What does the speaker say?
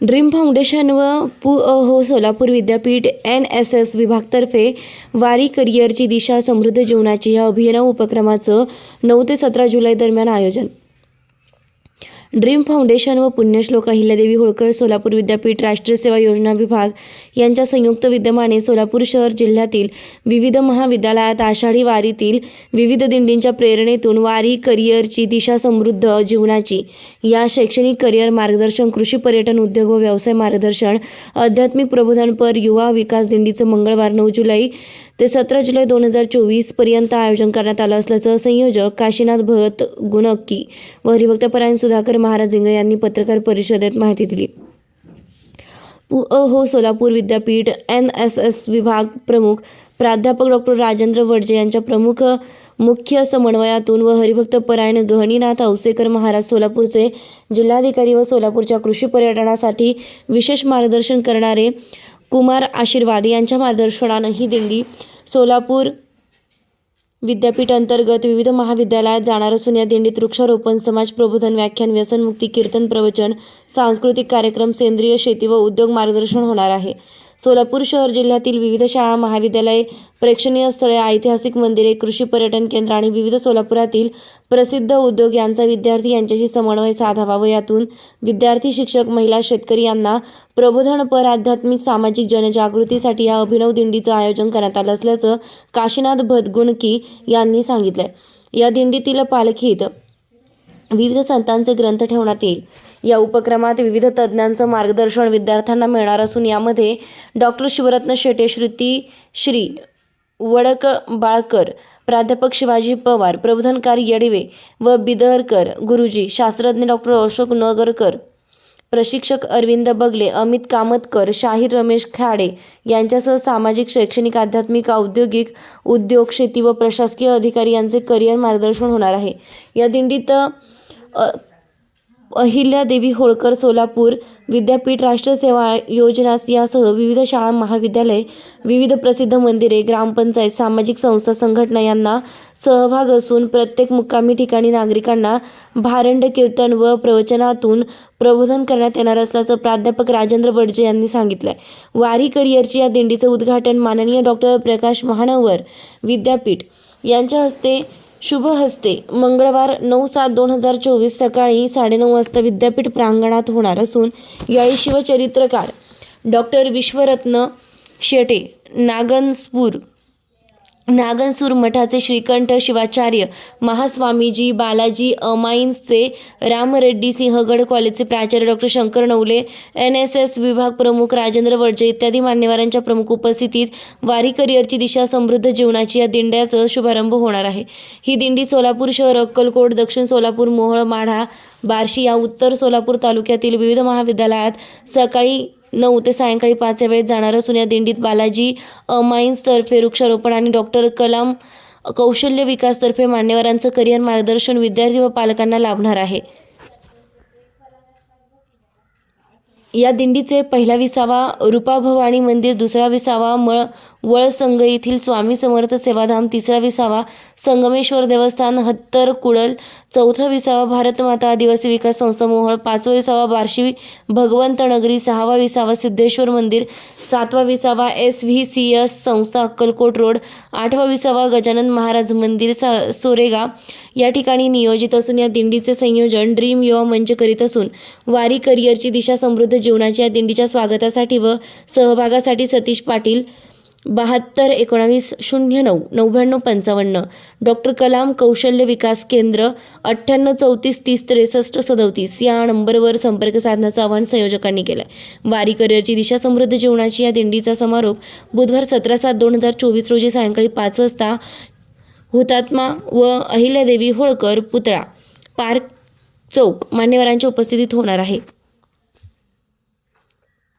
Dream foundation व पु अ हो सोलापूर विद्यापीठ एन एस एस विभागतर्फे वारी करिअरची दिशा समृद्ध जीवनाची या अभिनव उपक्रमाचं नऊ ते सतरा जुलै दरम्यान आयोजन. ड्रीम फाउंडेशन व पुण्यश्लोक अहिल्यादेवी होळकर सोलापूर विद्यापीठ राष्ट्रीय सेवा योजना विभाग यांच्या संयुक्त विद्यमाने सोलापूर शहर जिल्ह्यातील विविध महाविद्यालयात आषाढी वारीतील विविध दिंडींच्या प्रेरणेतून वारी करिअरची दिशा समृद्ध जीवनाची. या शैक्षणिक करिअर मार्गदर्शन कृषी पर्यटन उद्योग व व्यवसाय मार्गदर्शन आध्यात्मिक प्रबोधनपर युवा विकास दिंडीचं मंगळवार नऊ जुलै ते सतरा जुलै दोन हजार चोवीसपर्यंत आयोजन करण्यात आलं असल्याचं संयोजक काशीनाथ भगत गुणक्की व हरिभक्तपरायण सुधाकर महाराज इंगळे यांनी पत्रकार परिषदेत माहिती दिली. पु अ हो सोलापूर विद्यापीठ एन एस एस विभाग प्रमुख प्राध्यापक डॉक्टर राजेंद्र वडजे यांच्या प्रमुख मुख्य समन्वयातून व हरिभक्त परायण गहनीनाथ औसेकर महाराज सोलापूरचे जिल्हाधिकारी व सोलापूरच्या कृषी पर्यटनासाठी विशेष मार्गदर्शन करणारे कुमार आशीर्वाद यांच्या मार्गदर्शनानं ही दिंडी सोलापूर विद्यापीठ अंतर्गत विविध महाविद्यालयात जाणार असून या दिंडीत वृक्षारोपण समाज प्रबोधन व्याख्यान व्यसनमुक्ती कीर्तन प्रवचन सांस्कृतिक कार्यक्रम सेंद्रिय शेती व उद्योग मार्गदर्शन होणार आहे. सोलापूर शहर जिल्ह्यातील विविध शाळा महाविद्यालये प्रेक्षणीय स्थळे ऐतिहासिक मंदिरे कृषी पर्यटन केंद्र आणि विविध सोलापुरातील प्रसिद्ध उद्योग यांचा विद्यार्थी यांच्याशी समन्वय साधावा व यातून विद्यार्थी शिक्षक महिला शेतकरी यांना प्रबोधनपर आध्यात्मिक सामाजिक जनजागृतीसाठी या अभिनव दिंडीचं आयोजन करण्यात आलं असल्याचं काशीनाथ भदगुणकी यांनी सांगितलंय. या दिंडीतील पालखीत विविध संतांचे ग्रंथ ठेवण्यात येईल. या उपक्रमात विविध तज्ज्ञांचं मार्गदर्शन विद्यार्थ्यांना मिळणार असून यामध्ये डॉक्टर शिवरत्न शेटे श्रुती श्री वडक बाळकर प्राध्यापक शिवाजी पवार प्रबोधनकार येडवे व बिदरकर गुरुजी शास्त्रज्ञ डॉक्टर अशोक नगरकर प्रशिक्षक अरविंद बगले अमित कामतकर शाहीर रमेश खाडे यांच्यासह सामाजिक शैक्षणिक आध्यात्मिक औद्योगिक उद्योग शेती व प्रशासकीय अधिकारी यांचे करिअर मार्गदर्शन होणार आहे. या दिंडीत अहिल्यादेवी होळकर सोलापूर विद्यापीठ राष्ट्रसेवा योजना यासह विविध शाळा महाविद्यालय विविध प्रसिद्ध मंदिरे ग्रामपंचायत सामाजिक संस्था संघटना यांना सहभाग असून प्रत्येक मुक्कामी ठिकाणी नागरिकांना भारंड कीर्तन व प्रवचनातून प्रबोधन करण्यात येणार असल्याचं प्राध्यापक राजेंद्र बडजे यांनी सांगितलंय. वारी करिअरची या दिंडीचं उद्घाटन माननीय डॉक्टर प्रकाश महानवर विद्यापीठ यांच्या हस्ते शुभ हस्ते. मंगळवार नऊ सात दोन हजार चोवीस सकाळी साडेनऊ वाजता विद्यापीठ प्रांगणात होणार असून यावेळी शिवचरित्रकार डॉक्टर विश्वरत्न शेटे नागनस्पूर नागनसूर मठाचे श्रीकंठ शिवाचार्य महास्वामीजी बालाजी अमाईन्सचे रामरेड्डी सिंहगड कॉलेजचे प्राचार्य doctor Shankar Navale N S S विभाग प्रमुख राजेंद्र वडजे इत्यादी मान्यवरांच्या प्रमुख उपस्थितीत वारी करिअरची दिशा समृद्ध जीवनाची या दिंड्याचा शुभारंभ होणार आहे. ही दिंडी सोलापूर शहर अक्कलकोट दक्षिण सोलापूर मोहळ माढा बार्शी या उत्तर सोलापूर तालुक्यातील विविध महाविद्यालयात सकाळी नऊ ते सायंकाळी पाच या वेळेत जाणार असून या दिंडीत बालाजी माइन्सतर्फे वृक्षारोपण आणि डॉक्टर कलाम कौशल्य विकासतर्फे मान्यवरांचं करिअर मार्गदर्शन विद्यार्थी व पालकांना लाभणार आहे. या दिंडीचे पहिला विसावा रूपाभवानी मंदिर दुसरा विसावा मळ वळसंग येथील स्वामी समर्थ सेवाधाम तिसरा विसावा संगमेश्वर देवस्थान हत्तर कुडल चौथा विसावा भारतमाता आदिवासी विकास संस्था मोहळ पाचवा विसावा बार्शी भगवंत नगरी सहावा विसावा सिद्धेश्वर मंदिर सातवा विसावा एस व्ही सी एस संस्था अक्कलकोट रोड आठवा विसावा गजानन महाराज मंदिर स सोरेगा. या ठिकाणी नियोजित असून या दिंडीचे संयोजन ड्रीम युवा मंच करीत असून वारी करिअरची दिशा समृद्ध जीवनाच्या दिंडीच्या स्वागतासाठी व सहभागासाठी सतीश पाटील बहात्तर एकोणावीस शून्य नऊ नव्याण्णव पंचावन्न डॉक्टर कलाम कौशल्य विकास केंद्र अठ्ठ्याण्णव चौतीस तीस त्रेसष्ट सदोतीस या नंबरवर संपर्क साधण्याचं आवाहन संयोजकांनी केलं आहे वारी करिअरची दिशा समृद्ध जीवनाची या दिंडीचा समारोप बुधवार सतरा सात दोन हजार चोवीस रोजी सायंकाळी पाच वाजता हुतात्मा व अहिल्यादेवी होळकर पुतळा पार्क चौक मान्यवरांच्या उपस्थितीत होणार आहे.